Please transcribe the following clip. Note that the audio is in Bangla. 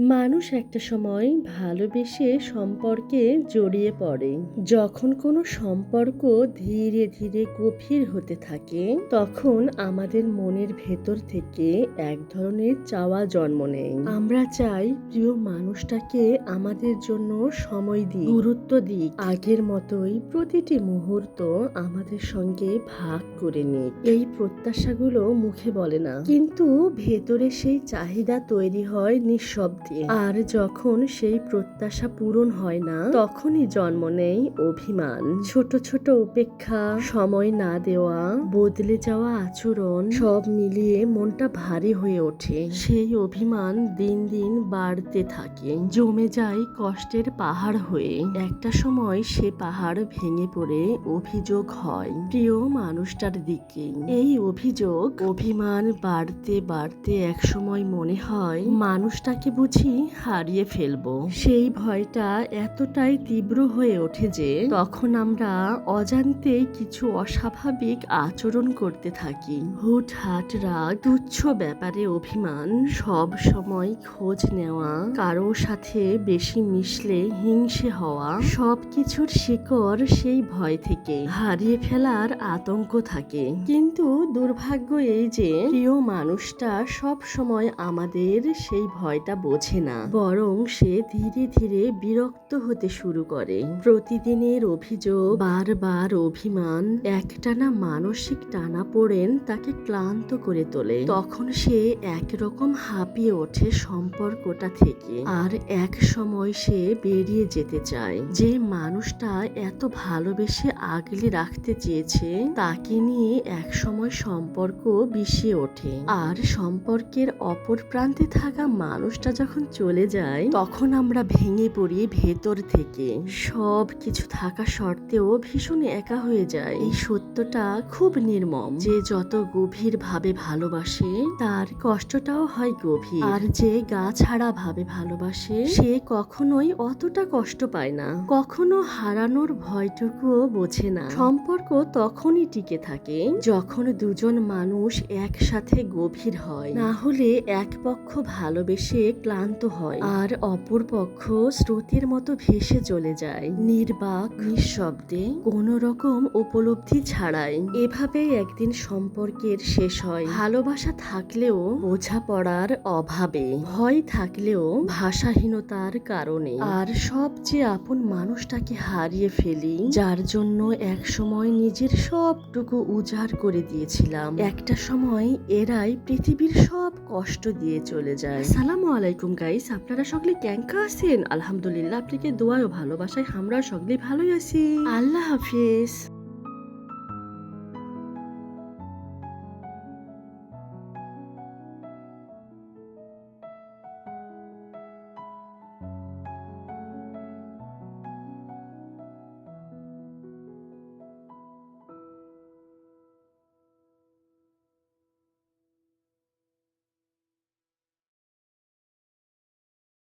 মানুষ একটা সময় ভালোবেসে সম্পর্কে জড়িয়ে পড়ে। যখন কোনো সম্পর্ক ধীরে ধীরে গভীর হতে থাকে, তখন আমাদের মনের ভেতর থেকে এক ধরনের চাওয়া জন্ম নেয়। আমরা চাই প্রিয় মানুষটাকে আমাদের জন্য সময় দিই গুরুত্ব দিই আগের মতোই প্রতিটি মুহূর্ত আমাদের সঙ্গে ভাগ করে নিক। এই প্রত্যাশাগুলো মুখে বলে না। কিন্তু ভেতরে সেই চাহিদা তৈরি হয় নিঃশব্দে। আর যখন সেই প্রত্যাশা পূরণ হয় না, তখনই জন্ম নেয় অভিমান। ছোট ছোট উপেক্ষা, সময় না দেওয়া, বদলে যাওয়া আচরণ, সব মিলিয়ে মনটা ভারী হয়ে ওঠে। সেই অভিমান দিন দিন বাড়তে থাকে। জমে যায় কষ্টের পাহাড় হয়ে। একটা সময় সে পাহাড় ভেঙে পড়ে অভিযোগ হয় প্রিয় মানুষটার দিকে। এই অভিযোগ, অভিমান বাড়তে বাড়তে একসময় মনে হয়, মানুষটাকে বুঝি হারিয়ে ফেলব। সেই ভয়টা এতটাই তীব্র হয়ে ওঠে যে তখন আমরা অজান্তেই কিছু অস্বাভাবিক আচরণ করতে থাকি। হুটহাট রাগ, তুচ্ছ ব্যাপারে অভিমান, সব সময় খোঁজ নেওয়া কারও সাথে বেশি মিশলে হিংসে হওয়া সব কিছুর শিকড় সেই ভয় থেকে হারিয়ে ফেলার আতঙ্ক থাকে। কিন্তু দুর্ভাগ্য এই যে প্রিয় মানুষটা সব সময় আমাদের সেই ভয়টা বোঝে না। বরং সে ধীরে ধীরে বিরক্ত হতে শুরু করে। প্রতিদিনের অভিযোগ, বারবার অভিমান, একটানা মানসিক টানা পড়েন তাকে ক্লান্ত করে তোলে। তখন সে একরকম হাঁপিয়ে ওঠে সম্পর্কটা থেকে। আর এক সময় সে বেরিয়ে যেতে চায়। যে মানুষটা এত ভালোবেসে আগলে রাখতে চেয়েছে, তাকে নিয়ে এক সময় সম্পর্ক বিষিয়ে ওঠে। আর সম্পর্কের অপর প্রান্তে থাকা মানুষটা যখন চলে যায় তখন আমরা ভেঙে পড়ি ভেতর থেকে। সব কিছু থাকা সত্ত্বেও ভীষণ একা হয়ে যায় এই সত্যটা খুব নির্মম। যে যত গভীর ভাবে ভালোবাসে, তার কষ্টটাও হয় গভীর। আর যে গা ছাড়া ভাবে ভালোবাসে, সে কখনোই অতটা কষ্ট পায় না। কখনো হারানোর ভয়টুকুও বোঝে না। সম্পর্ক তখনই টিকে থাকে যখন দুজন মানুষ একসাথে গভীর হয়। না হলে এক পক্ষ ভালোবেসে ক্লান্ত হয়। আর অপর পক্ষ স্রোতের মতো ভেসে চলে যায়। নির্বাক নিঃশব্দে কোনো রকম উপলব্ধি ছাড়াই এভাবেই একদিন সম্পর্কের শেষ হয়। ভালোবাসা থাকলেও বোঝাপড়ার অভাবে, ভয় থাকলেও ভাষাহীনতার কারণে। আর সবচেয়ে আপন মানুষটাকে হারিয়ে ফেলি, যার জন্য এক সময় নিজের সবটুকু উজাড় করে দিয়েছিলাম। একটা সময় এরাই পৃথিবীর সব কষ্ট দিয়ে চলে যায়। সালামু আলাইকুম গাইস আপনারা সকলে ক্যাঙ্কা আছেন? আলহামদুলিল্লাহ, আপনাকে দোয়ায় ভালোবাসায় আমরা সকলে ভালোই আছি। আল্লাহ হাফিজ।